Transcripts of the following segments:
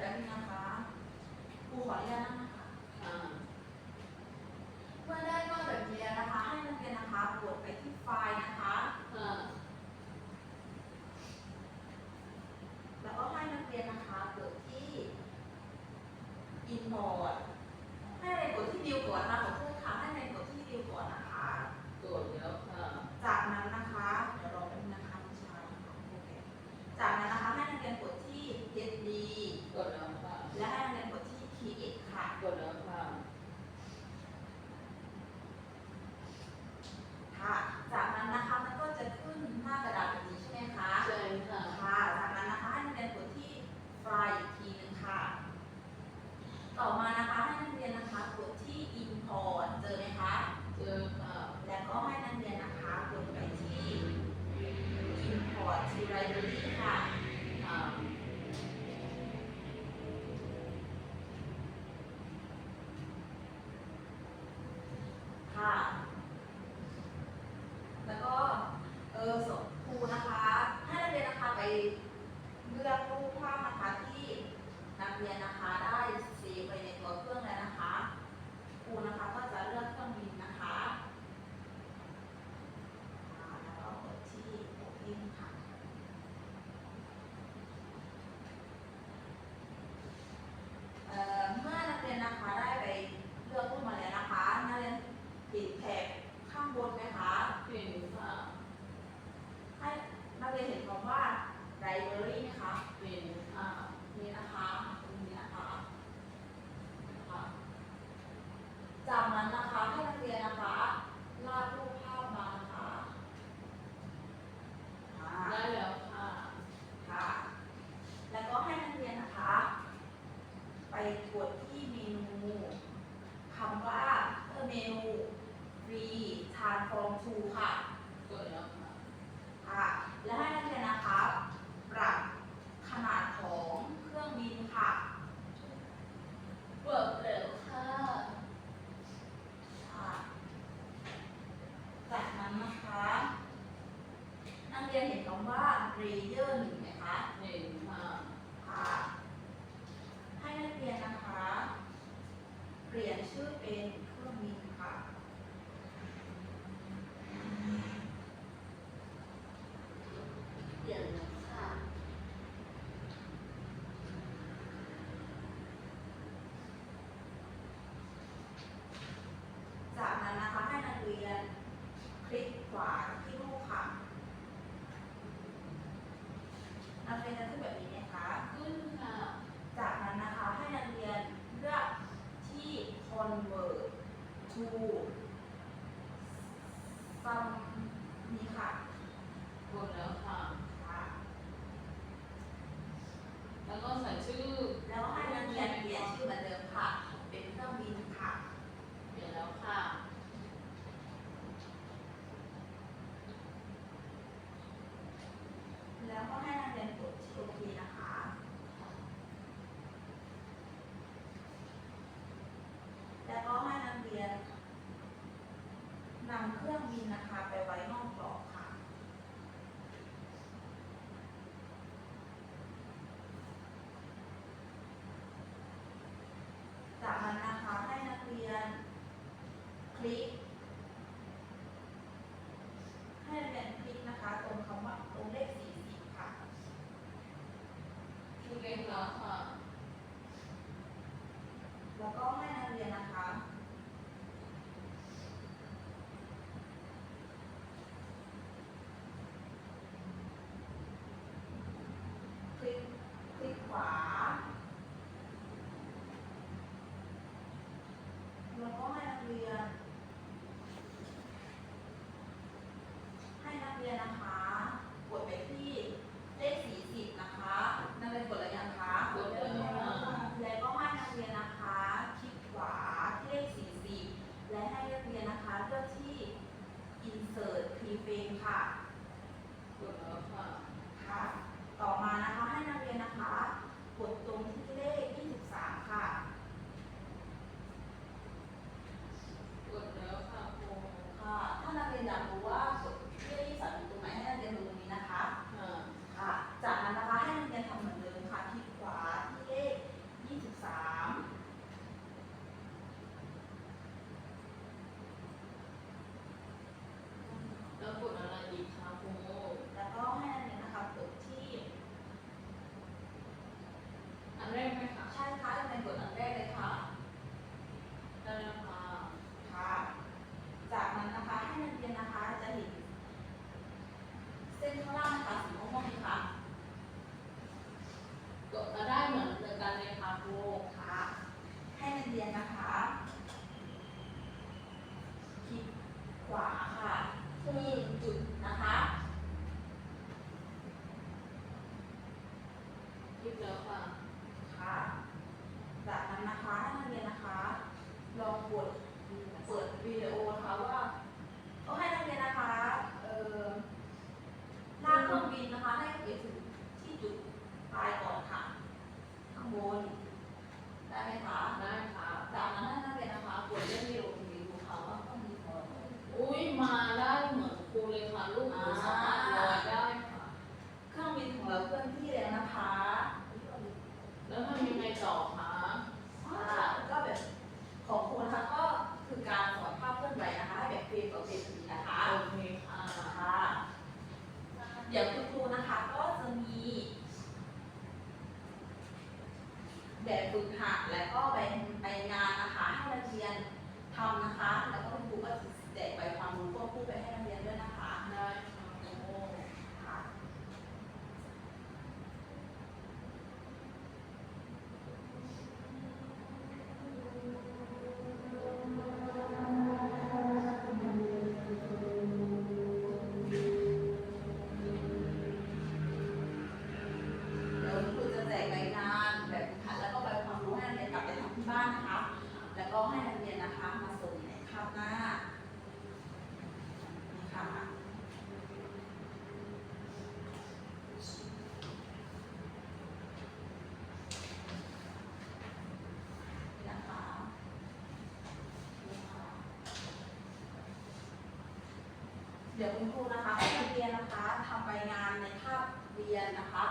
Gracias. วอร์ดซีไรเดอรี่ค่ะค่ะ แล้วก็เออสครูนะคะให้นักเรียนนะคะไปเลือกรูปภาพนะคะที่นักเรียนนะคะได้เซฟไปในตัวเครื่องแล้วนะคะครูนะคะก็จะเลือกเครื่องบินนะะางบนนะคะเห็นค่ะให้นักเรียนเห็นคำว่า library นะคะ reader แบบฝึกหัดแล้วก็ใบใบงานนะคะให้นักเรียนทำนะคะ แล้วก็คุณครูก็แจกใบความรู้ควบคู่ไปให้ เดี๋ยวคุณครูนะคะให้นักเรียนนะคะทำใบงานในคาบเรียนนะคะ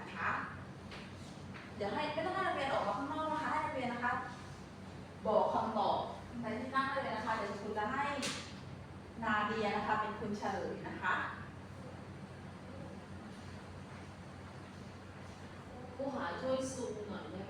นะคะ เดี๋ยวให้ไม่ต้องให้นักเรียนออกมาข้างนอกนะคะ ให้นักเรียนนะคะ บอกคำตอบในที่นั่งได้เลยนะคะ เดี๋ยวคุณจะให้นาเดียนะคะ เป็นคุณเฉลยนะคะผู้หาช่วยซูมหน่อยได้ไหม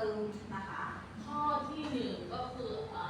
ติมนะคะ ข้อที่หนึ่งก็คือเอ่อ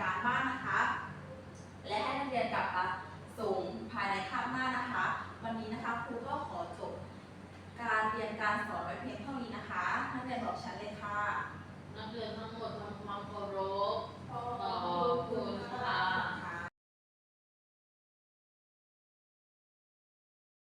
การบ้านนะคะ และให้นักเรียนกลับมาส่งภายในคาบหน้านะคะ วันนี้นะคะครูก็ขอจบการเรียนการสอนไว้เพียงเท่านี้นะคะ นักเรียนบอกฉันเลยค่ะ นักเรียนทั้งหมดทำความเคารพต่อค่ะ